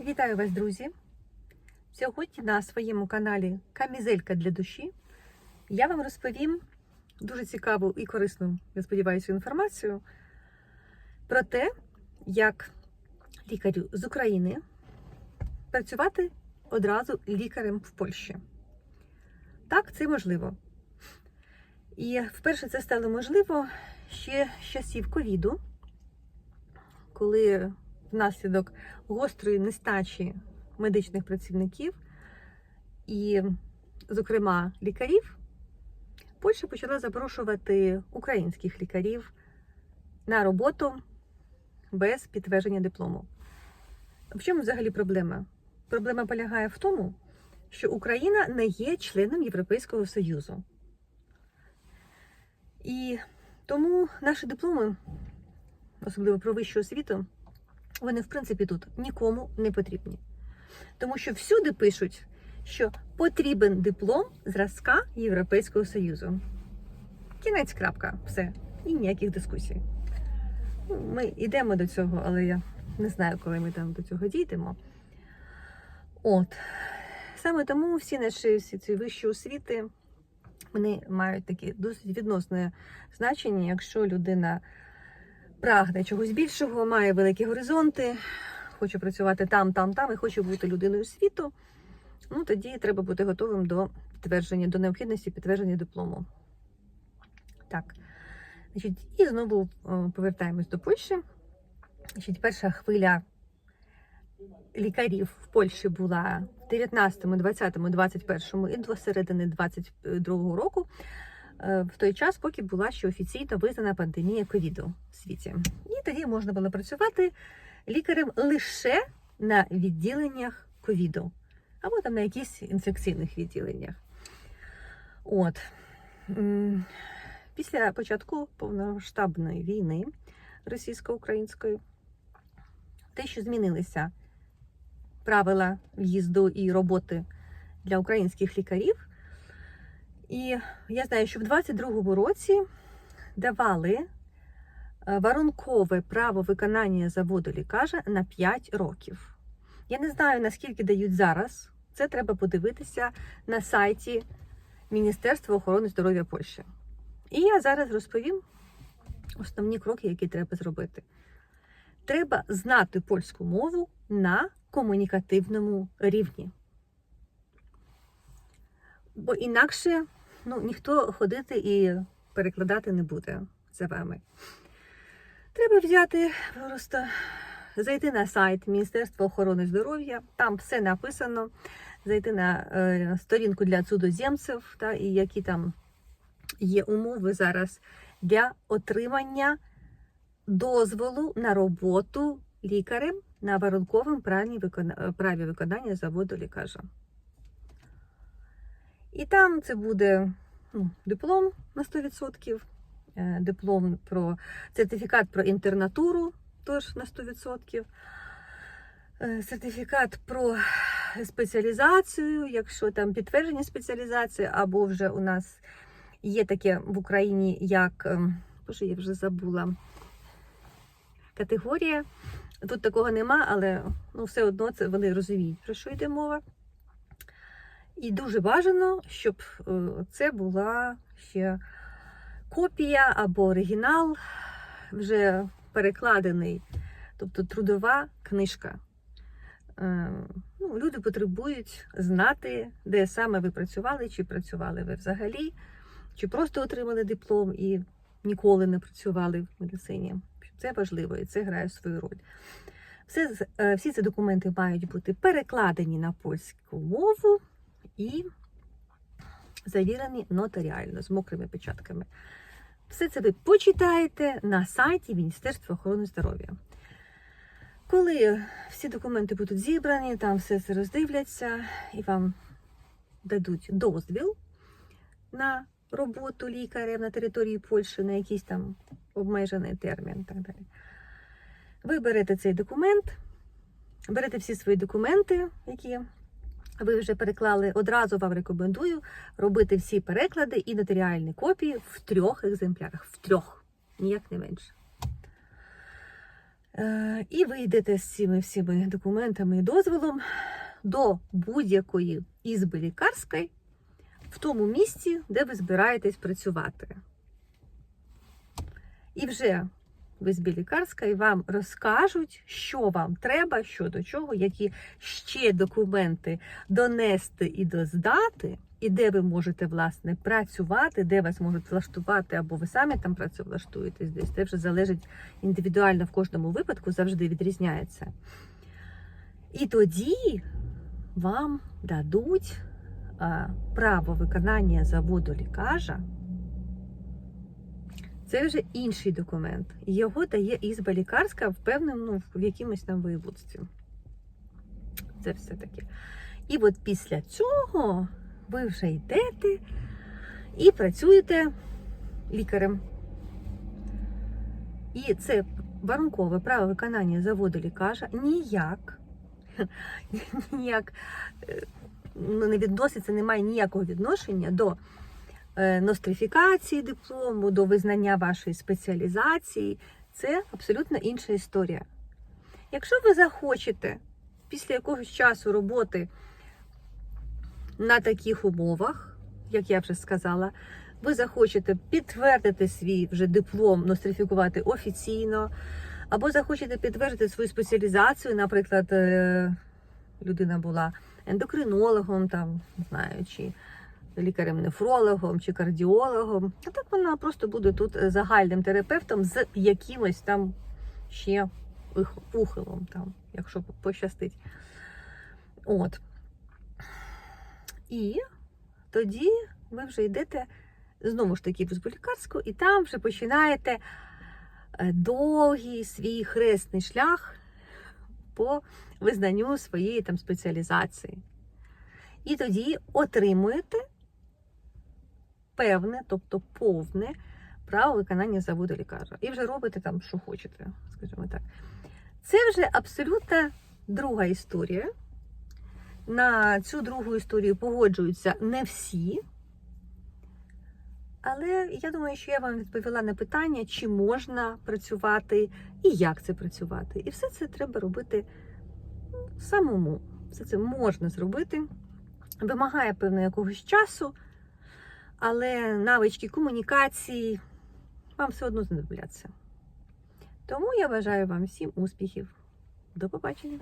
Вітаю вас, друзі! Сьогодні на своєму каналі Камізелька для душі я вам розповім дуже цікаву і корисну, я сподіваюся, інформацію про те, як лікарю з України працювати одразу лікарем в Польщі. Так, це можливо. І вперше це стало можливо ще з часів ковіду, коли внаслідок гострої нестачі медичних працівників і, зокрема, лікарів, Польща почала запрошувати українських лікарів на роботу без підтвердження диплому. В чому взагалі проблема? Проблема полягає в тому, що Україна не є членом Європейського Союзу. І тому наші дипломи, особливо про вищу освіту, вони, в принципі, тут нікому не потрібні. Тому що всюди пишуть, що потрібен диплом зразка Європейського Союзу. Кінець крапка, все. І ніяких дискусій. Ну, Ми йдемо до цього, але я не знаю, коли ми там до цього дійдемо. От. Саме тому всі наші всі ці вищі освіти вони мають таке досить відносне значення, якщо людина прагне чогось більшого, має великі горизонти, хоче працювати там, там, там і хоче бути людиною світу, ну тоді треба бути готовим до підтвердження, до необхідності підтвердження диплому. Так. Значить, І знову повертаємось до Польщі. Значить, Перша хвиля лікарів в Польщі була в 19, 20, 21 і до середини 22 року, е, в той час, поки була ще офіційно визнана пандемія ковіду в світі. І тоді можна було працювати лікарем лише на відділеннях ковіду, або там на якихось інфекційних відділеннях. От. Після початку повномасштабної війни російсько-української, те, що змінилися правила в'їзду і роботи для українських лікарів. І я знаю, що в 22-му році давали е, воронкове право виконання заводу лікаря на 5 років. Я не знаю, наскільки дають зараз. Це треба подивитися на сайті Міністерства охорони здоров'я Польщі. І я зараз розповім основні кроки, які треба зробити. Треба знати польську мову на комунікативному рівні. Бо інакше ну, ніхто ходити і перекладати не буде за вами. Треба взяти просто зайти на сайт Міністерства охорони здоров'я, там все написано. Зайти на е, сторінку для цудоземців, та, і які там є умови зараз для отримання дозволу на роботу лікарем на воронковому праві, виконання заводу лікаря. І там це буде ну, диплом на 100%, е, диплом про сертифікат про інтернатуру теж на 100%, е, сертифікат про спеціалізацію, якщо там підтвердження спеціалізації, або вже у нас є таке в Україні, як, ем, боже, я вже забула категорія. Тут такого нема, але ну, все одно це вони розуміють, про що йде мова. І дуже бажано, щоб е, це була ще копія або оригінал, вже перекладений, тобто трудова книжка. Е, Ну, Люди потребують знати, де саме ви працювали, чи працювали ви взагалі, чи просто отримали диплом і ніколи не працювали в медицині. Це важливо і це грає свою роль. Все, е, всі ці документи мають бути перекладені на польську мову і завірені нотаріально з мокрими печатками. Все це ви почитаєте на сайті Міністерства охорони здоров'я. Коли всі документи будуть зібрані, там все це роздивляться і вам дадуть дозвіл на роботу лікаря на території Польщі на якийсь там обмежений термін. Так далі. Ви берете цей документ, берете всі свої документи, які ви вже переклали. Одразу вам рекомендую робити всі переклади і нотаріальні копії в трьох екземплярах. В трьох, ніяк не менше. Е, І ви йдете з цими всіми документами і дозволом до будь-якої ізби лікарської в тому місці, де ви збираєтесь працювати. І вже в ізбі лікарської вам розкажуть, що вам треба, що до чого, які ще документи донести і доздати, і де ви можете власне працювати, де вас можуть влаштувати, або ви самі там працевлаштуєтесь десь. Це вже залежить індивідуально в кожному випадку, завжди відрізняється. І тоді вам дадуть право виконання заводу лікажа. Це вже інший документ. Його дає ізба лікарська в певному, ну, в якимось там воєводстві. Це все таки. І от після цього ви вже йдете і працюєте лікарем. І це warunкове право виконання заводу лікажа ніяк, ніяк е, ну, не відноситься, не має ніякого відношення до нострифікації диплому, до визнання вашої спеціалізації. Це абсолютно інша історія. Якщо ви захочете після якогось часу роботи на таких умовах, як я вже сказала, ви захочете підтвердити свій вже диплом, нострифікувати офіційно, або захочете підтвердити свою спеціалізацію, наприклад, е, людина була ендокринологом, там, не знаю, чи лікарем-нефрологом, чи кардіологом, а так вона просто буде тут загальним терапевтом з якимось там ще ух- ухилом, там, якщо пощастить. От. І тоді ви вже йдете знову ж таки в лікарську, і там вже починаєте е, довгий свій хресний шлях по визнанню своєї там спеціалізації. І тоді отримуєте певне, тобто повне право виконання заводу лікаря. І вже робите там, що хочете, скажімо так. Це вже абсолютно друга історія. На цю другу історію погоджуються не всі. Але я думаю, що я вам відповіла на питання, чи можна працювати і як це працювати. І все це треба робити самому. Все це можна зробити. Вимагає певно якогось часу, але навички комунікації вам все одно знадобляться. Тому я бажаю вам всім успіхів. До побачення!